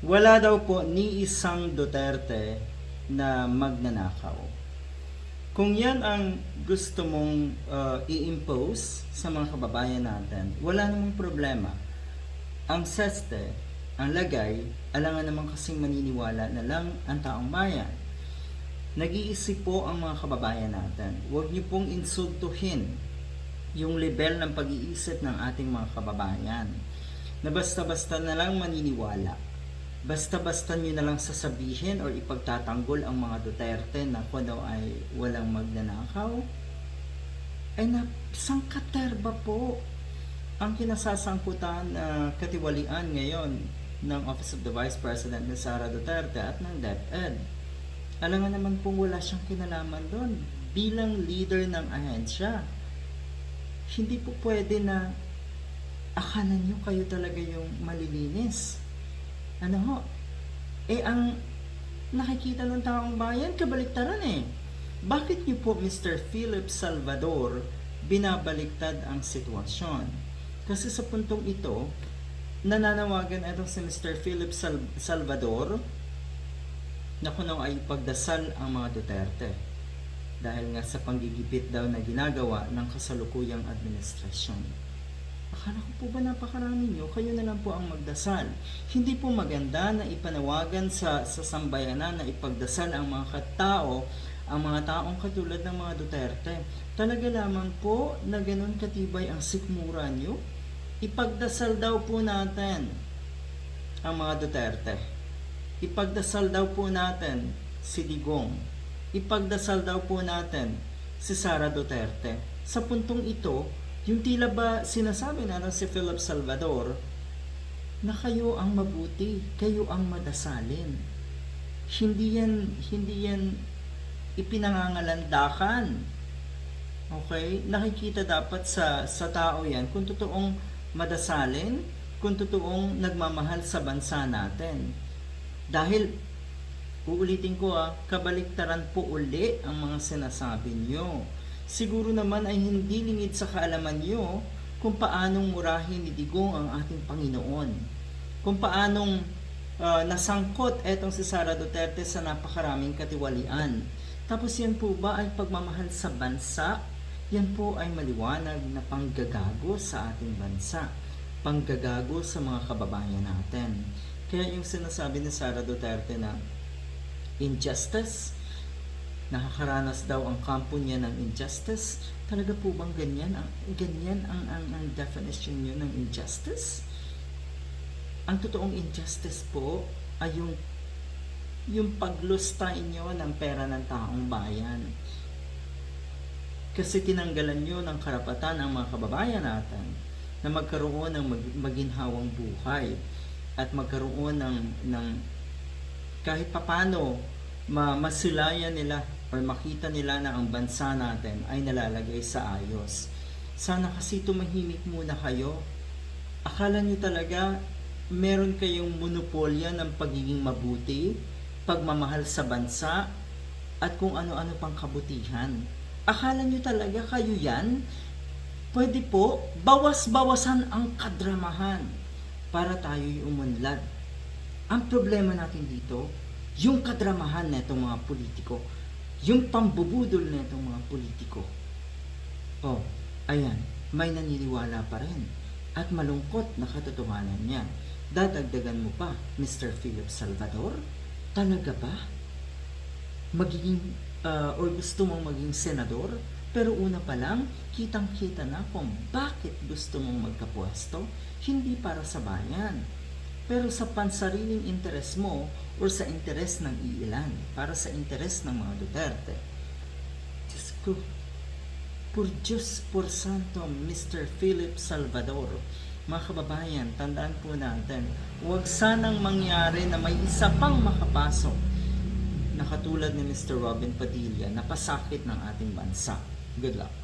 Wala daw po ni isang Duterte na magnanakaw. Kung yan ang gusto mong uh, i-impose sa mga kababayan natin, wala namang problema. Ang seste, ang lagay, alangan naman kasing maniniwala na lang ang taong bayan. Nag-iisip po ang mga kababayan natin. Huwag niyo pong insultuhin yung level ng pag-iisip ng ating mga kababayan. Na basta-basta na lang maniniwala. Basta-basta nyo na lang sasabihin or ipagtatanggol ang mga Duterte na kung ano ay walang magnanakaw. Ay na, sangkaterba po ang kinasasangkutan na katiwalian ngayon ng Office of the Vice President ni Sara Duterte at ng DepEd. Alam nga naman pong wala siyang kinalaman doon bilang leader ng ahensya. Hindi po pwede na akala nyo kayo talaga yung malilinis. Ano ho? Eh ang nakikita ng taong bayan, kabaliktaran eh. Bakit niyo po Mr. Philip Salvador binabaliktad ang sitwasyon? Kasi sa puntong ito, nananawagan itong si Mr. Philip Sal- Salvador na kuno ay pagdasal ang mga Duterte dahil nga sa panggigipit daw na ginagawa ng kasalukuyang administrasyon. Akala ko po ba napakarami nyo, kayo na lang po ang magdasal. Hindi po maganda na ipanawagan sa, sa sambayanan na ipagdasal ang mga katao, ang mga taong katulad ng mga Duterte. Talaga lamang po na ganun katibay ang sikmura nyo. Ipagdasal daw po natin ang mga Duterte. Ipagdasal daw po natin si Digong. Ipagdasal daw po natin si Sara Duterte. Sa puntong ito, yung tila ba sinasabi na si Philip Salvador na kayo ang mabuti, kayo ang madasalin. Hindi yan, hindi yan ipinangangalandakan. Okay? Nakikita dapat sa, sa tao yan kung totoong madasalin, kung totoong nagmamahal sa bansa natin. Dahil, uulitin ko ah, kabaliktaran po uli ang mga sinasabi nyo. Siguro naman ay hindi lingid sa kaalaman nyo kung paanong murahin ni Digong ang ating Panginoon. Kung paanong ah, nasangkot etong si Sara Duterte sa napakaraming katiwalian. Tapos yan po ba ay pagmamahal sa bansa? Yan po ay maliwanag na panggagago sa ating bansa. Panggagago sa mga kababayan natin. Kaya yung sinasabi ni Sara Duterte na injustice, nakakaranas daw ang kampo niya ng injustice. Talaga po bang ganyan ang ganyan ang ang, ang definition niyo ng injustice? Ang totoong injustice po ay yung yung paglustay niyo ng pera ng taong bayan. Kasi tinanggalan niyo ng karapatan ang mga kababayan natin na magkaroon ng mag, maginhawang buhay at magkaroon ng ng kahit papano ma masilayan nila or makita nila na ang bansa natin ay nalalagay sa ayos. Sana kasi tumahimik muna kayo. Akala nyo talaga meron kayong monopolya ng pagiging mabuti, pagmamahal sa bansa, at kung ano-ano pang kabutihan. Akala nyo talaga kayo yan? Pwede po, bawas-bawasan ang kadramahan para tayo'y umunlad. Ang problema natin dito, yung kadramahan na itong mga politiko, yung pambubudol na itong mga politiko. Oh, ayan, may naniniwala pa rin. At malungkot na katotohanan niya. Dadagdagan mo pa, Mr. Philip Salvador? Talaga ba? Magiging, uh, or gusto mong maging senador? Pero una pa lang, kitang-kita na kung bakit gusto mong magkapwesto, hindi para sa bayan. Pero sa pansariling interes mo or sa interes ng iilan, para sa interes ng mga Duterte. Diyos ko, por Diyos, por Santo, Mr. Philip Salvador, mga kababayan, tandaan po natin, huwag sanang mangyari na may isa pang makapasok na katulad ni Mr. Robin Padilla na pasakit ng ating bansa. Good luck.